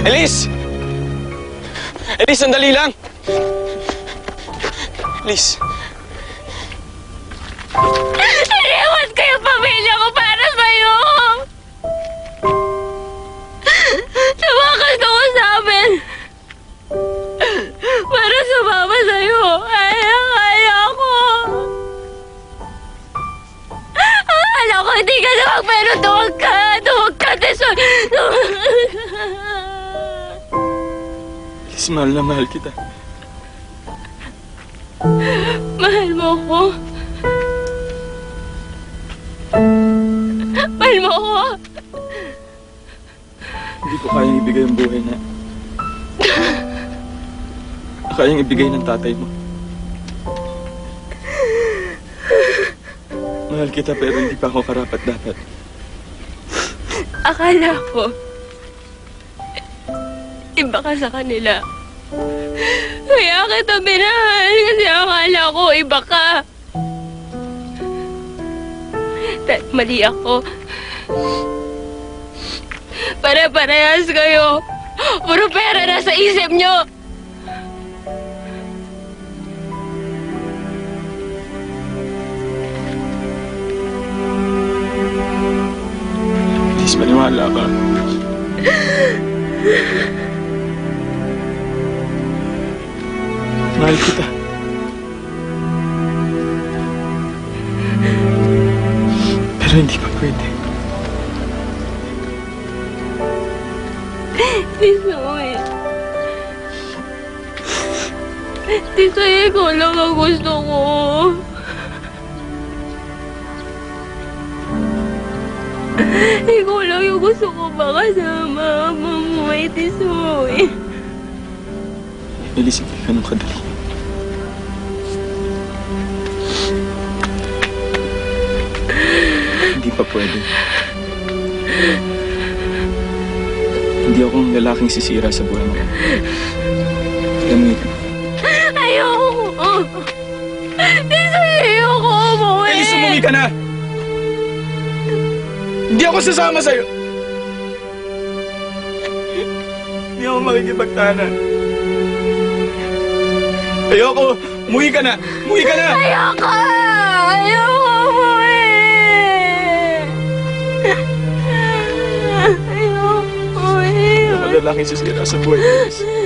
Elise! Elise, sandali lang! Elise, Iniwan ko yung pamilya ko para sa'yo! Tumakas ako sa amin! Para sumama sa'yo! Kaya, kaya ko! Akala ko hindi ka naman pero tuwag ka! Mahal na mahal kita. Mahal mo ko? Mahal mo ko? Hindi ko kayang ibigay ang buhay na kayang ibigay ng tatay mo. Mahal kita pero hindi pa ako karapat dapat. Akala ko, iba ka sa kanila. Kaya kita minahal kasi akala ko iba ka. Dahil mali ako. Pare-parehas kayo. Puro pera na sa isip nyo. Elise, maniwala ka. Mahal kita. Pero hindi pa pwede. Tito, eh. Tito, ikaw lang ang gusto ko. Ikaw lang yung gusto ko makasama. Mamuhay, eh. Elise, hindi ganun kadali. Hindi pa pwede. Hindi ako ang lalaking sisira sa buhay mo. Alam mo. Ayoko! Tito, ayoko umuwi! Elise, umuwi ka na! Hindi ako sasama sa'yo! Hindi ako makikipagtanan. Ayoko! Umuwi ka na! Umuwi ka na! Ayoko! Ayoko umuwi! Lalaking sisira sa buhay mo, Elise.